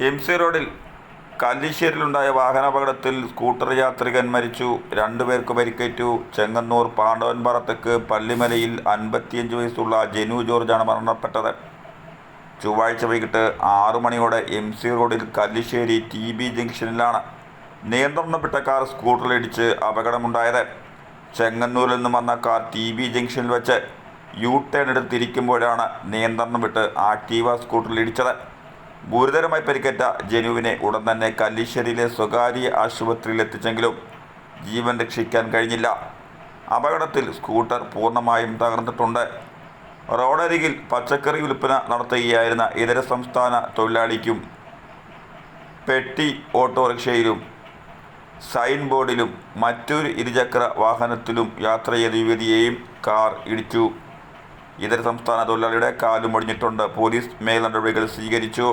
M C റോഡിൽ കല്ലിശ്ശേരിയിലുണ്ടായ വാഹനാപകടത്തിൽ scooter യാത്രികൻ മരിച്ചു. രണ്ടുപേർക്ക് പരിക്കേറ്റു. ചെങ്ങന്നൂർ പാണ്ഡവൻപാറ തെക്ക് പള്ളിമലയിൽ അൻപത്തിയഞ്ച് വയസ്സുള്ള ജനു ജോർജാണ് മരണപ്പെട്ടത്. ചൊവ്വാഴ്ച വൈകിട്ട് ആറു മണിയോടെ എം സി റോഡിൽ കല്ലിശ്ശേരി ടി ബി ജംഗ്ഷനിലാണ് നിയന്ത്രണപ്പെട്ട കാർ സ്കൂട്ടറിലിടിച്ച് അപകടമുണ്ടായത്. ചെങ്ങന്നൂരിൽ നിന്ന് വന്ന കാർ ടി ബി ജംഗ്ഷനിൽ വെച്ച് യു ടേൺ എടുത്തിരിക്കുമ്പോഴാണ് നിയന്ത്രണം വിട്ട് ആക്റ്റീവ സ്കൂട്ടറിൽ ഇടിച്ചത് ഗുരുതരമായി പരിക്കേറ്റ ജനുവിനെ ഉടൻ തന്നെ കല്ലിശ്ശേരിയിലെ സ്വകാര്യ ആശുപത്രിയിൽ എത്തിച്ചെങ്കിലും ജീവൻ രക്ഷിക്കാൻ കഴിഞ്ഞില്ല. അപകടത്തിൽ സ്കൂട്ടർ പൂർണമായും തകർന്നിട്ടുണ്ട്. റോഡരികിൽ പച്ചക്കറി വിൽപ്പന നടത്തുകയായിരുന്ന ഇതര സംസ്ഥാന തൊഴിലാളിക്കും പെട്ടി ഓട്ടോറിക്ഷയിലും സൈൻ ബോർഡിലും മറ്റൊരു ഇരുചക്ര വാഹനത്തിലും യാത്ര ചെയ്ത യുവതിയെയും കാർ ഇടിച്ചു. ഇതര സംസ്ഥാന തൊഴിലാളിയുടെ കാലും ഒടിഞ്ഞിട്ടുണ്ട് പോലീസ് മേൽ നടപടികൾ സ്വീകരിച്ചു.